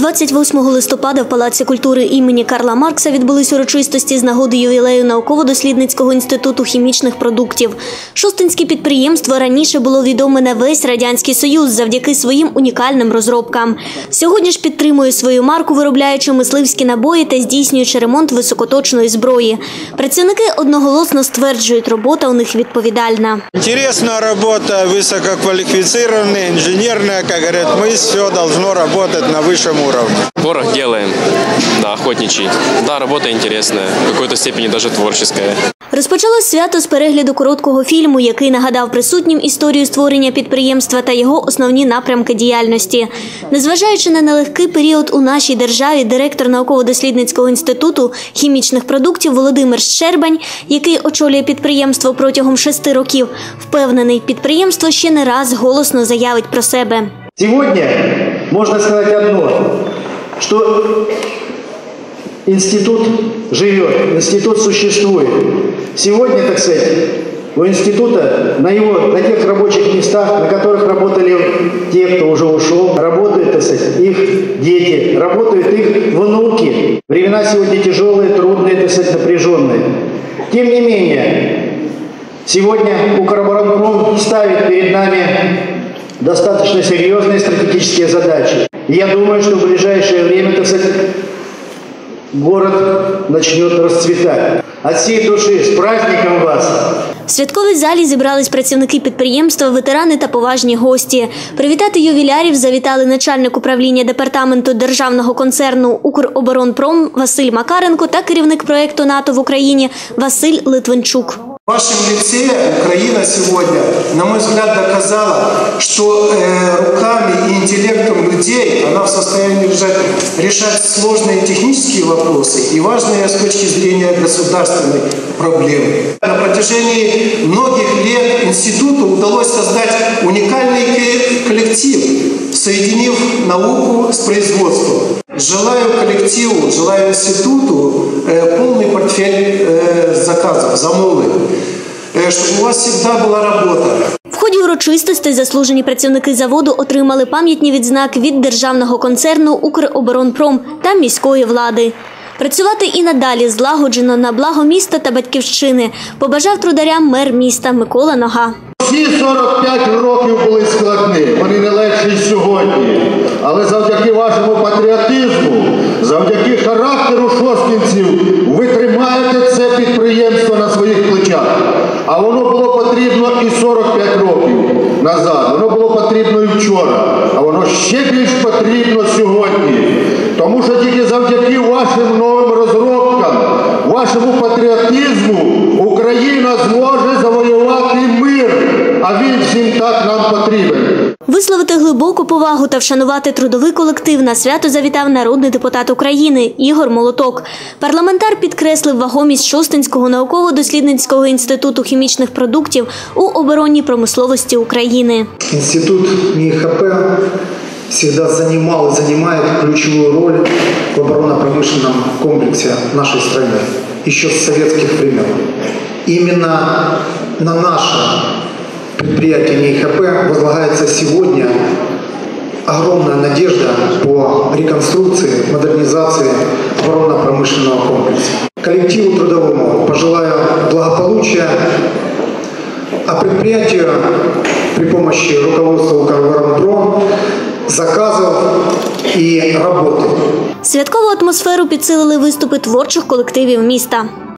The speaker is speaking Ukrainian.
28 листопада в Палаці культури імені Карла Маркса відбулись урочистості з нагоди ювілею науково-дослідницького інституту хімічних продуктів. Шостинське підприємство раніше було відоме на весь радянський союз завдяки своїм унікальним розробкам. Сьогодні ж підтримує свою марку, виробляючи мисливські набої та здійснюючи ремонт високоточної зброї. Працівники одноголосно стверджують, робота у них відповідальна. Интересная работа, высококвалифицированная, инженерная, как говорят, мы все должно работать на высшем уровне. Порох делаем, да, охотничий. Да, работа интересная, в какой-то степени даже творческая. Розпочалось свято з перегляду короткого фільму, який нагадав присутнім історію створення підприємства та його основні напрямки діяльності. Незважаючи на нелегкий період у нашій державі, директор науково-дослідницького інституту хімічних продуктів Володимир Щербань, який очолює підприємство протягом шести років, впевнений, підприємство ще не раз голосно заявить про себе. Сегодня можно сказать одно, что институт живет, институт существует. Сегодня, так сказать, у института на его, на тех рабочих местах, на которых работали те, кто уже ушел, работают, так сказать, их дети, работают их внуки. Времена сегодня тяжелые, трудные, так сказать, напряженные. Тем не менее, Сегодня Укроборонпром достаточно серьезные стратегические задачи. И я думаю, что в ближайшее время, так сказать, город начнет расцветать. От всей души, с праздником вас! В святковій залі зібрались працівники підприємства, ветерани та поважні гості. Привітати ювілярів завітали начальник управління департаменту державного концерну Укроборонпром Василь Макаренко та керівник проєкту НАТО в Україні Василь Литвинчук. В вашем лице Украина сегодня, на мой взгляд, доказала, что э, руками и интеллектом людей она в состоянии решать, решать сложные технические вопросы и важные с точки зрения государственной проблемы. На протяжении многих лет институту удалось создать уникальный ко- коллектив, соединив науку с производством. Желаю коллективу, желаю институту э, полный портфель э, заказов, замолвок, э, чтобы у вас всегда была работа. В ході урочистостей заслужені працівники заводу отримали пам'ятні відзнаки від державного концерну Укроборонпром та міської влади. Працювати і надалі злагоджено на благо міста та батьківщини побажав трударям мер міста Микола Нога. Всі 45 років були складні, вони не легші й сьогодні. Але завдяки вашому патріотизму, завдяки характеру шостинців, ви тримаєте це підприємство на своїх плечах. А воно було потрібно і 45 років назад, воно було потрібно і вчора, а воно ще більш потрібно сьогодні. Тому що тільки завдяки вашим новим розробкам, вашому патріотизму Україна зможе завоювати мир, а він всім так нам потрібен. Висловити глибоку повагу та вшанувати трудовий колектив на свято завітав народний депутат України Ігор Молоток. Парламентар підкреслив вагомість Шостинського науково-дослідницького інституту хімічних продуктів у оборонній промисловості України. Институт НИХП всегда занимал и занимает ключевую роль в оборонно-промышленном комплексе нашей страны еще с советских времен. Именно на наше предприятие НИХП возлагается сегодня огромная надежда по реконструкции, модернизации оборонно-промышленного комплекса. Коллективу трудовому пожелаю благополучия, а предприятию при помощи руководства Укроборонпром заказов и работы. Святкову атмосферу підсилили виступи творчих колективів міста.